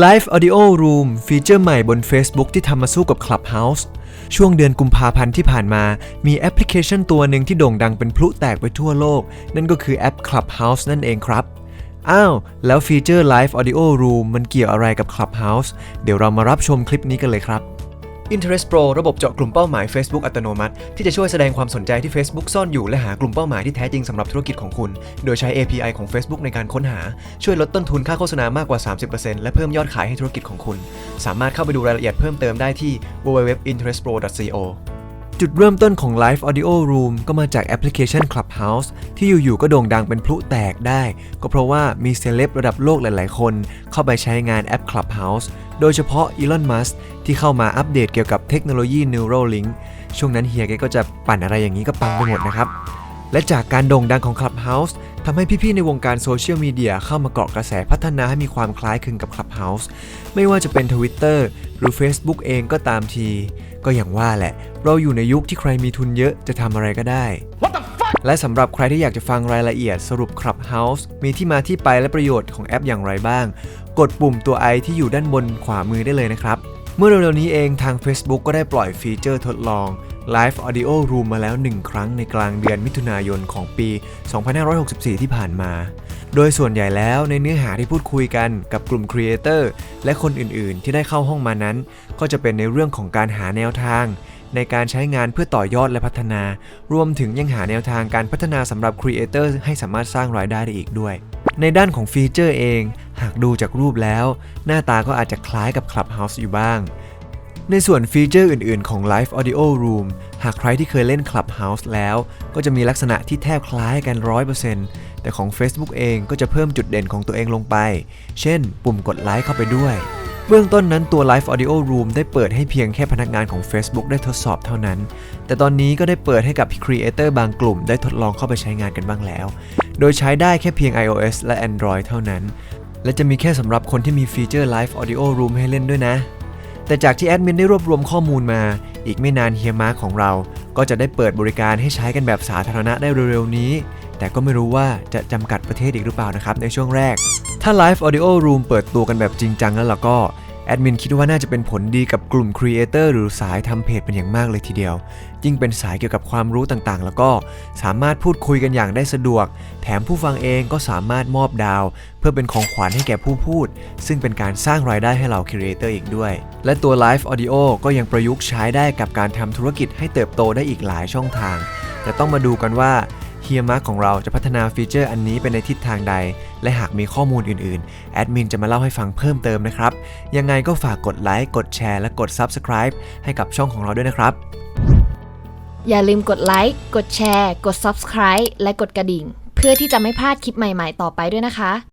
Live Audio Room ฟีเจอร์ใหม่บน Facebook ที่ทำมาสู้กับ Clubhouse ช่วงเดือนกุมภาพันธ์ที่ผ่านมา มีแอปพลิเคชันตัวหนึ่งที่โด่งดังเป็นพลุแตกไปทั่วโลก นั่นก็คือแอป Clubhouse นั่นเองครับ อ้าว แล้วฟีเจอร์ Live Audio Room มันเกี่ยวอะไรกับ Clubhouse เดี๋ยวเรามารับชมคลิปนี้กันเลยครับ Interest Pro ระบบเจาะกลุ่มเป้าหมาย Facebook อัตโนมัติ ที่จะช่วยแสดงความสนใจที่ Facebook ซ่อนอยู่และหากลุ่มเป้าหมายที่แท้จริงสำหรับธุรกิจของคุณ โดยใช้ API ของ Facebook ในการค้นหา ช่วยลดต้นทุนค่าโฆษณามากกว่า 30%และเพิ่มยอดขายให้ธุรกิจของคุณ สามารถเข้าไปดูรายละเอียดเพิ่มเติมได้ที่ www.interestpro.co จุดเริ่มต้นของ Live Audio Room ก็มาจากแอปพลิเคชัน Clubhouse ที่อยู่ ๆ ก็โด่งดังเป็นพลุแตกได้ ก็เพราะว่ามีเซเลบระดับโลกหลาย ๆ คน เข้าไปใช้งานแอป Clubhouse โดยเฉพาะอีลอนมัสที่เข้ามาอัปเดตเกี่ยวกับเทคโนโลยี Neuralink ช่วงนั้นเฮียแกก็จะปั่นอะไรอย่างนี้ก็ปังไปหมดนะครับ และจากการโด่งดังของ Clubhouse ทำให้พี่ๆในวงการโซเชียลมีเดียเข้ามาเกาะกระแสพัฒนาให้มีความคล้ายคลึงกับ Clubhouse ไม่ว่าจะเป็น Twitter หรือ Facebook เองก็ตามที ก็อย่างว่าแหละ เราอยู่ในยุคที่ใครมีทุนเยอะจะทำอะไรก็ได้ และสำหรับใครที่อยากจะฟังรายละเอียดสรุป Clubhouse มีที่มาที่ไปและประโยชน์ของแอปอย่างไรบ้าง กดปุ่มตัว i ที่อยู่ด้านบนขวามือได้เลยนะครับ เมื่อเร็วๆนี้เองทาง Facebook ก็ได้ปล่อยฟีเจอร์ทดลอง Live Audio Room มาแล้ว 1 ครั้งในกลางเดือนมิถุนายนของปี 2564 ที่ผ่านมา โดยส่วนใหญ่แล้วในเนื้อหาที่พูดคุยกันกับกลุ่มครีเอเตอร์และคนอื่นๆ ที่ได้เข้าห้องมานั้น ก็จะเป็นในเรื่องของการหาแนวทาง ในการใช้งานเพื่อต่อยอดและพัฒนา รวมถึงยังหาแนวทางการพัฒนาสำหรับครีเอเตอร์ให้สามารถสร้างรายได้ได้อีกด้วย ในด้านของฟีเจอร์เอง หากดูจากรูปแล้ว หน้าตาก็อาจจะคล้ายกับ Clubhouse อยู่บ้าง ในส่วนฟีเจอร์อื่นๆ ของ Live Audio Room หากใครที่เคยเล่น Clubhouse แล้ว ก็จะมีลักษณะที่แทบคล้ายกัน 100%แต่ของ Facebook เองก็จะเพิ่มจุดเด่นของตัวเองลงไป เช่น ปุ่มกดไลค์เข้าไปด้วย เบื้องต้นนั้นตัว Live Audio Room ได้เปิดให้เพียงแค่พนักงานของ Facebook ได้ทดสอบเท่านั้น แต่ตอนนี้ก็ได้เปิดให้กับ Creator บางกลุ่มได้ทดลองเข้าไปใช้งานกันบ้างแล้ว โดยใช้ได้แค่เพียง iOS และ Android เท่านั้น และจะมีแค่สำหรับคนที่มีฟีเจอร์ Live Audio Room ให้เล่นด้วยนะ แต่จากที่แอดมินได้รวบรวมข้อมูลมา อีกไม่นานเฮียมาร์ของเรา ก็จะได้เปิดบริการให้ใช้กันแบบสาธารณะได้เร็วๆนี้ แต่ก็ไม่รู้ว่าจะจำกัดประเทศอีกหรือเปล่านะครับในช่วงแรก ถ้า Live Audio Room เปิดตัวกันแบบจริงจังแล้วล่ะก็แอดมินคิดว่าน่าจะเป็นผลดีกับกลุ่มครีเอเตอร์หรือสายทำเพจเป็นอย่างมากเลยทีเดียว ยิ่งเป็นสายเกี่ยวกับความรู้ต่างๆ แล้วก็สามารถพูดคุยกันอย่างได้สะดวก แถมผู้ฟังเองก็สามารถมอบดาว เพื่อเป็นของขวัญให้แก่ผู้พูด ซึ่งเป็นการสร้างรายได้ให้เหล่าครีเอเตอร์อีกด้วย และตัว Live Audio ก็ยังประยุกต์ใช้ได้กับการทำธุรกิจให้เติบโตได้อีกหลายช่องทาง แต่ต้องมาดูกันว่า เฮียมาร์ของเราจะพัฒนาฟีเจอร์อันนี้ไปในทิศทางใด และหากมีข้อมูลอื่นๆ แอดมินจะมาเล่าให้ฟังเพิ่มเติมนะครับ ยังไงก็ฝากกดไลค์ กดแชร์ และกด Subscribe ให้กับช่องของเราด้วยนะครับ อย่าลืมกดไลค์ กดแชร์ กด Subscribe และกดกระดิ่ง เพื่อที่จะไม่พลาดคลิปใหม่ๆ ต่อไปด้วยนะคะ